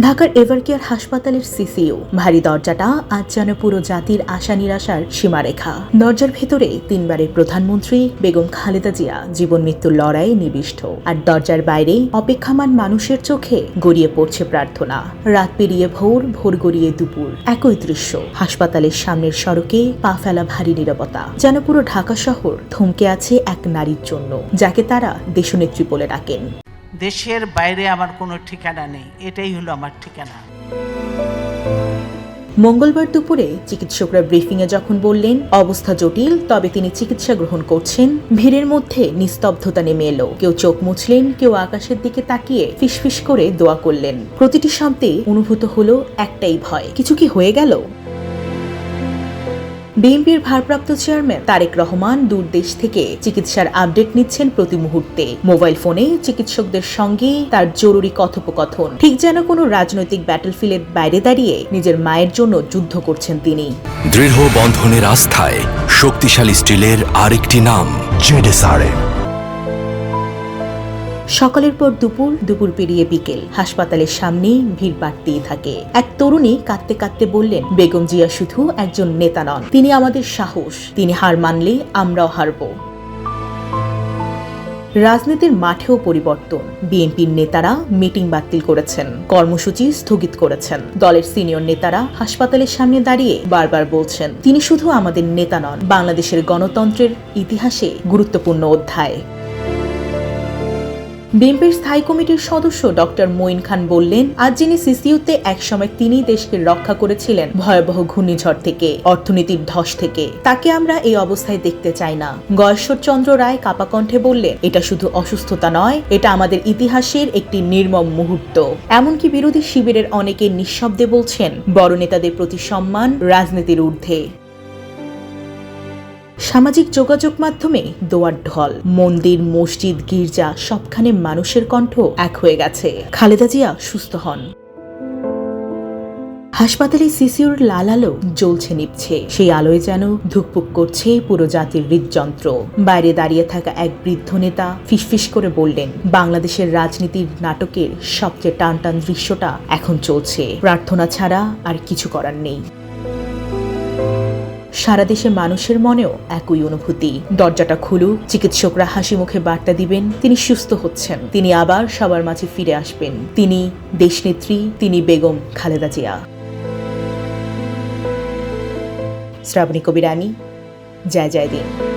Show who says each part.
Speaker 1: ঢাকার এভারকেয়ার হাসপাতালের সিসিও ভারী দরজাটা আজ যেন পুরো জাতির আশা নিরাশার সীমারেখা। দরজার ভেতরে তিনবারের প্রধানমন্ত্রী বেগম খালেদা জিয়া জীবন মৃত্যুর লড়াই নিবিষ্ট। আর দরজার বাইরে অপেক্ষামান মানুষের চোখে গড়িয়ে পড়ছে প্রার্থনা। রাত পেরিয়ে ভোর ভোর গড়িয়ে দুপুর। একই দৃশ্য। হাসপাতালের সামনের সড়কে পা ফেলা ভারী নিরবতা। যেন পুরো ঢাকা শহর থমকে আছে এক নারীর জন্য, যাকে তারা দেশনেত্রী বলে ডাকেন।
Speaker 2: দেশের বাইরে আমার কোনো ঠিকানা নেই, এটাই হলো আমার ঠিকানা।
Speaker 1: মঙ্গলবার দুপুরে চিকিৎসকরা ব্রিফিংয়ে যখন বললেন, অবস্থা জটিল, তবে তিনি চিকিৎসা গ্রহণ করছেন। ভিড়ের মধ্যে নিস্তব্ধতা নেমে এলো। কেউ চোখ মুছলেন, কেউ আকাশের দিকে তাকিয়ে ফিসফিস করে দোয়া করলেন। প্রতিটি শব্দে অনুভূত হলো একটাই ভয়। কিছু কি হয়ে গেল? বিএনপির ভারপ্রাপ্ত চেয়ারম্যান তারেক রহমান দূর দেশ থেকে চিকিৎসার আপডেট নিচ্ছেন প্রতি মুহূর্তে। মোবাইল ফোনে চিকিৎসকদের সঙ্গে তার জরুরি কথোপকথন। ঠিক যেন কোনো রাজনৈতিক ব্যাটলফিল্ডের বাইরে দাঁড়িয়ে নিজের মায়ের জন্য যুদ্ধ করছেন তিনি।
Speaker 3: দৃঢ় বন্ধনের আস্থায় শক্তিশালী স্টিলের আরেকটি নাম, জেডেসআরএম।
Speaker 1: সকালের পর দুপুর দুপুর পেরিয়ে বিকেল। হাসপাতালের সামনে ভিড় বাড়তেই থাকে। এক তরুণী কাঁদতে কাঁদতে বললেন, বেগম জিয়া শুধু একজন নেতা নন, তিনি আমাদের সাহস। তিনি হার মানলে আমরাও হারব। রাজনীতির মাঠেও পরিবর্তন। বিএনপির নেতারা মিটিং বাতিল করেছেন, কর্মসূচি স্থগিত করেছেন। দলের সিনিয়র নেতারা হাসপাতালের সামনে দাঁড়িয়ে বারবার বলছেন, তিনি শুধু আমাদের নেতা নন, বাংলাদেশের গণতন্ত্রের ইতিহাসে গুরুত্বপূর্ণ অধ্যায়। বিএনপির স্থায়ী কমিটির সদস্য ডক্টর মঈন খান বললেন, আজ যিনি সিসিউতে, একসময় তিনি দেশকে রক্ষা করেছিলেন ভয়াবহ ঘূর্ণিঝড় থেকে, অর্থনীতির ধস থেকে। তাকে আমরা এই অবস্থায় দেখতে চাই না। গয়েশ্বর চন্দ্র রায় কাপা কণ্ঠে বললেন, এটা শুধু অসুস্থতা নয়, এটা আমাদের ইতিহাসের একটি নির্মম মুহূর্ত। এমনকি বিরোধী শিবিরের অনেকে নিঃশব্দে বলছেন, বড় নেতাদের প্রতি সম্মান রাজনীতির ঊর্ধ্বে। সামাজিক যোগাযোগ মাধ্যমে দোয়ার ঢল। মন্দির, মসজিদ, গির্জা সবখানে মানুষের কণ্ঠ এক হয়ে গেছে। খালেদা জিয়া সুস্থ হন। হাসপাতালে সিসিউর লাল আলো জ্বলছে নিচ্ছে সেই আলোয় যেন ধুকপুক করছে পুরো জাতির হৃদযন্ত্র। বাইরে দাঁড়িয়ে থাকা এক বৃদ্ধ নেতা ফিসফিস করে বললেন, বাংলাদেশের রাজনীতির নাটকের সবচেয়ে টান টান দৃশ্যটা এখন চলছে। প্রার্থনা ছাড়া আর কিছু করার নেই। সারা দেশে মানুষের মনেও একই অনুভূতি। দরজাটা খুলু চিকিৎসকরা হাসি মুখে বার্তা দিবেন, তিনি সুস্থ হচ্ছেন। তিনি আবার সবার মাঝে ফিরে আসবেন। তিনি দেশনেত্রী, তিনি বেগম খালেদা জিয়া। শ্রাবণী কবিরানী জয় জয় দিন